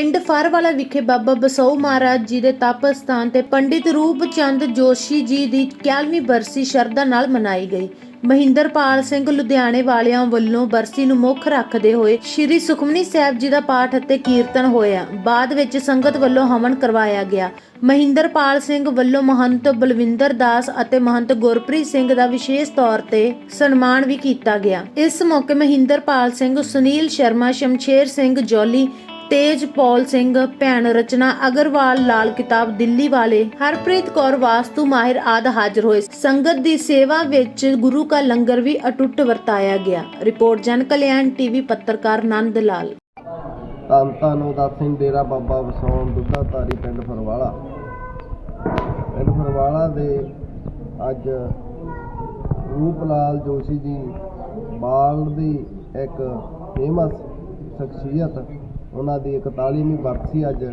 ਪਿੰਡ ਫਰਵਾਲਾ ਵਿਖੇ ਬਾਬਾ ਬਸੋ ਮਹਾਰਾਜ ਜੀ ਦੇ ਤਪ ਸਥਾਨ ਤੇ ਪੰਡਿਤ ਰੂਪ ਚੰਦ ਜੋਸ਼ੀ ਜੀ ਦੀ 11ਵੀਂ ਬਰਸੀ ਸ਼ਰਧਾ ਨਾਲ ਮਨਾਈ ਗਈ। ਮਹਿੰਦਰਪਾਲ ਸਿੰਘ ਲੁਧਿਆਣੇ ਵਾਲਿਆਂ ਵੱਲੋਂ ਬਰਸੀ ਨੂੰ ਮੁੱਖ ਰੱਖਦੇ ਹੋਏ ਸ੍ਰੀ ਸੁਖਮਨੀ ਸਾਹਿਬ ਜੀ ਦਾ ਪਾਠ ਅਤੇ ਕੀਰਤਨ ਹੋਇਆ। ਬਾਅਦ ਵਿੱਚ ਸੰਗਤ ਵੱਲੋਂ ਹਵਨ ਕਰਵਾਇਆ ਗਿਆ। ਮਹਿੰਦਰਪਾਲ ਸਿੰਘ ਵੱਲੋਂ ਮਹੰਤ ਬਲਵਿੰਦਰ ਦਾਸ ਅਤੇ ਮਹੰਤ ਗੁਰਪ੍ਰੀਤ ਸਿੰਘ ਦਾ ਵਿਸ਼ੇਸ਼ ਤੌਰ ਤੇ ਸਨਮਾਨ ਵੀ ਕੀਤਾ ਗਿਆ। ਇਸ ਮੌਕੇ ਮਹਿੰਦਰਪਾਲ ਸਿੰਘ, ਸੁਨੀਲ ਸ਼ਰਮਾ, ਸ਼ਮਸ਼ੇਰ ਸਿੰਘ ਜੋਲੀ ਤੇਜਪਾਲ ਸਿੰਘ, ਭੈਣ ਰਚਨਾ ਅਗਰਵਾਲ ਲਾਲ ਕਿਤਾਬ ਦਿੱਲੀ ਵਾਲੇ ਹਰਪ੍ਰੀਤ ਕੌਰ ਵਾਸਤੂ ਮਾਹਿਰ ਆਦ ਹਾਜ਼ਰ ਹੋਏ। ਸੰਗਤ ਦੀ ਸੇਵਾ ਵਿੱਚ ਗੁਰੂ ਕਾ ਲੰਗਰ ਵੀ ਅਟੁੱਟ ਵਰਤਾਇਆ ਗਿਆ। ਰਿਪੋਰਟ ਜਨ ਕਲਿਆਣ ਟੀਵੀ ਪੱਤਰਕਾਰ ਨੰਦ ਲਾਲ। ਧੰਨ ਧੰਨ ਉਦਾਸ ਸਿੰਘ ਡੇਰਾ ਬਾਬਾ ਵਸੌਣ ਦੁੱਧਾ ਧਾਰੀ ਪਿੰਡ ਫਰਵਾਲਾ। ਪਿੰਡ ਫਰਵਾਲਾ ਦੇ ਅੱਜ ਰੂਪ ਲਾਲ ਜੋਸ਼ੀ ਜੀ ਬਾਲ ਦੀ ਇੱਕ ਫੇਮਸ ਸ਼ਖਸੀਅਤ ਉਹਨਾਂ ਦੀ 41ਵੀਂ ਬਰਸੀ ਅੱਜ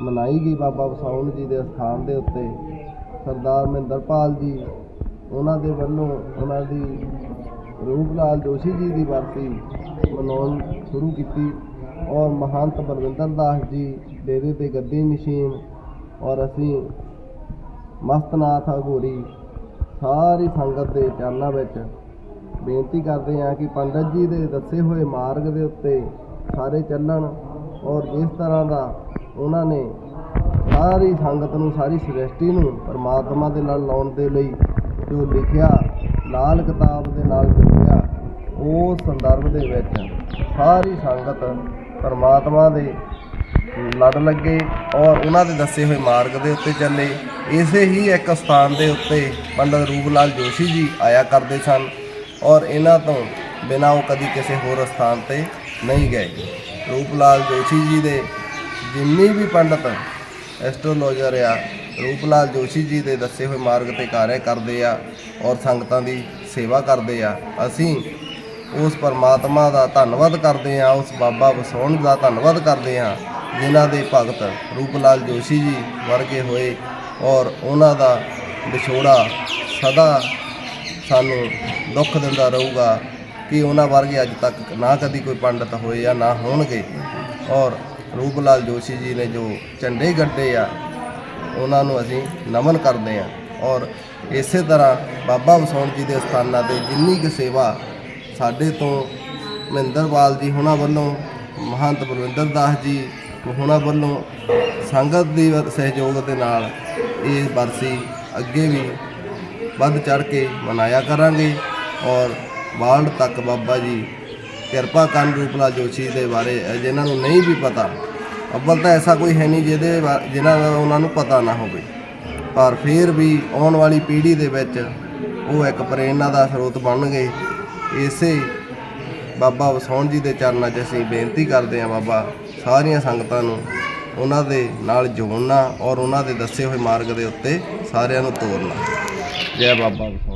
ਮਨਾਈ ਗਈ ਬਾਬਾ ਵਸੌਣ ਜੀ ਦੇ ਸਥਾਨ ਦੇ ਉੱਤੇ। ਸਰਦਾਰ ਮਹਿੰਦਰਪਾਲ ਜੀ, ਉਹਨਾਂ ਦੇ ਵੱਲੋਂ ਉਹਨਾਂ ਦੀ ਰੂਪ ਲਾਲ ਜੋਸ਼ੀ ਜੀ ਦੀ ਬਰਸੀ ਮਨਾਉਣ ਸ਼ੁਰੂ ਕੀਤੀ ਔਰ ਮਹੰਤ ਬਲਵਿੰਦਰ ਦਾਸ ਜੀ ਡੇਰੇ ਤੇ ਗੱਦੀ ਨਸ਼ੀਨ ਔਰ ਅਸੀਂ ਮਸਤਨਾਥ ਅਗੋਰੀ ਸਾਰੀ ਸੰਗਤ ਦੇ ਚਰਨਾਂ ਵਿੱਚ ਬੇਨਤੀ ਕਰਦੇ ਹਾਂ ਕਿ ਪੰਡਤ ਜੀ ਦੇ ਦੱਸੇ ਹੋਏ ਮਾਰਗ ਦੇ ਉੱਤੇ ਸਾਰੇ ਚੱਲਣ ਔਰ ਜਿਸ ਤਰ੍ਹਾਂ ਦਾ ਉਹਨਾਂ ਨੇ ਸਾਰੀ ਸੰਗਤ ਨੂੰ, ਸਾਰੀ ਸ੍ਰਿਸ਼ਟੀ ਨੂੰ ਪਰਮਾਤਮਾ ਦੇ ਨਾਲ ਲਾਉਣ ਦੇ ਲਈ ਜੋ ਲਿਖਿਆ, ਲਾਲ ਕਿਤਾਬ ਦੇ ਨਾਲ ਜੁੜਿਆ ਉਸ ਸੰਦਰਭ ਦੇ ਵਿੱਚ ਸਾਰੀ ਸੰਗਤ ਪਰਮਾਤਮਾ ਦੇ ਲੜ ਲੱਗੇ ਔਰ ਉਹਨਾਂ ਦੇ ਦੱਸੇ ਹੋਏ ਮਾਰਗ ਦੇ ਉੱਤੇ ਚੱਲੇ। ਇਸੇ ਹੀ ਇੱਕ ਸਥਾਨ ਦੇ ਉੱਤੇ ਪੰਡਤ ਰੂਪ ਲਾਲ ਜੋਸ਼ੀ ਜੀ ਆਇਆ ਕਰਦੇ ਸਨ ਔਰ ਇਹਨਾਂ ਤੋਂ ਬਿਨਾਂ ਉਹ ਕਦੀ ਕਿਸੇ ਹੋਰ ਸਥਾਨ ਤੇ ਨਹੀਂ ਗਏ। ਰੂਪ ਲਾਲ ਜੋਸ਼ੀ ਜੀ ਦੇ ਜਿੰਨੀ ਵੀ ਪੰਡਤ ਐਸਟ੍ਰੋਲੋਜਰ ਆ ਰੂਪ ਲਾਲ ਜੋਸ਼ੀ ਜੀ ਦੇ ਦੱਸੇ ਹੋਏ ਮਾਰਗ ਤੇ ਕਾਰਜ ਕਰਦੇ ਆ ਔਰ ਸੰਗਤਾਂ ਦੀ ਸੇਵਾ ਕਰਦੇ ਆ, ਅਸੀਂ ਉਸ ਪਰਮਾਤਮਾ ਦਾ ਧੰਨਵਾਦ ਕਰਦੇ ਆ, ਉਸ ਬਾਬਾ ਵਸੋਣ ਦਾ ਧੰਨਵਾਦ ਕਰਦੇ ਆ, ਜਿਨ੍ਹਾਂ ਦੇ ਭਗਤ ਰੂਪ ਲਾਲ ਜੋਸ਼ੀ ਜੀ ਵਰਗੇ ਹੋਏ ਔਰ ਉਹਨਾਂ ਦਾ ਵਿਛੋੜਾ ਸਦਾ ਸਾਨੂੰ ਦੁੱਖ ਦਿੰਦਾ ਰਹੂਗਾ। ਕਿ ਉਹਨਾਂ ਵਰਗੇ ਅੱਜ ਤੱਕ ਨਾ ਕਦੀ ਕੋਈ ਪੰਡਤ ਹੋਏ ਜਾਂ ਨਾ ਹੋਣਗੇ। ਔਰ ਰੂਪ ਲਾਲ ਜੋਸ਼ੀ ਜੀ ਨੇ ਜੋ ਝੰਡੇ ਗੱਡੇ ਆ, ਉਹਨਾਂ ਨੂੰ ਅਸੀਂ ਨਮਨ ਕਰਦੇ ਹਾਂ। ਔਰ ਇਸੇ ਤਰ੍ਹਾਂ ਬਾਬਾ ਵਸੌਣ ਜੀ ਦੇ ਸਥਾਨਾਂ ਤੇ ਜਿੰਨੀ ਕੁ ਸੇਵਾ ਸਾਡੇ ਤੋਂ ਮਹਿੰਦਰਪਾਲ ਜੀ ਹੁਣਾਂ ਵੱਲੋਂ, ਮਹੰਤ ਬਲਵਿੰਦਰ ਦਾਸ ਜੀ ਹੁਣਾਂ ਵੱਲੋਂ, ਸੰਗਤ ਦੀ ਸਹਿਯੋਗ ਦੇ ਨਾਲ ਇਹ ਬਰਸੀ ਅੱਗੇ ਵੀ ਵੱਧ ਚੜ ਕੇ ਮਨਾਇਆ ਕਰਾਂਗੇ। ਔਰ ਵਰਲਡ ਤੱਕ ਬਾਬਾ ਜੀ ਕਿਰਪਾ ਕਰਨ ਰੂਪਲਾ ਜੋਸ਼ੀ ਦੇ ਬਾਰੇ ਅ, ਜਿਨ੍ਹਾਂ ਨੂੰ ਨਹੀਂ ਵੀ ਪਤਾ। ਅੱਬਲ ਤਾਂ ਐਸਾ ਕੋਈ ਹੈ ਨਹੀਂ ਜਿਹਦੇ ਬਾ- ਜਿਨ੍ਹਾਂ ਦਾ ਉਹਨਾਂ ਨੂੰ ਪਤਾ ਨਾ ਹੋਵੇ। ਪਰ ਫਿਰ ਵੀ ਆਉਣ ਵਾਲੀ ਪੀੜ੍ਹੀ ਦੇ ਵਿੱਚ ਉਹ ਇੱਕ ਪ੍ਰੇਰਨਾ ਦਾ ਸਰੋਤ ਬਣਨਗੇ ਇਸੇ ਬਾਬਾ ਵਸੌਣ ਜੀ ਦੇ ਚਰਨਾਂ 'ਚ ਅਸੀਂ ਬੇਨਤੀ ਕਰਦੇ ਹਾਂ ਬਾਬਾ ਸਾਰੀਆਂ ਸੰਗਤਾਂ ਨੂੰ ਉਹਨਾਂ ਦੇ ਨਾਲ ਜੋੜਨਾ ਔਰ ਉਹਨਾਂ ਦੇ ਦੱਸੇ ਹੋਏ ਮਾਰਗ ਦੇ ਉੱਤੇ ਸਾਰਿਆਂ ਨੂੰ ਤੋਰਨਾ। ਜੈ ਬਾਬਾ ਵਸੌਣ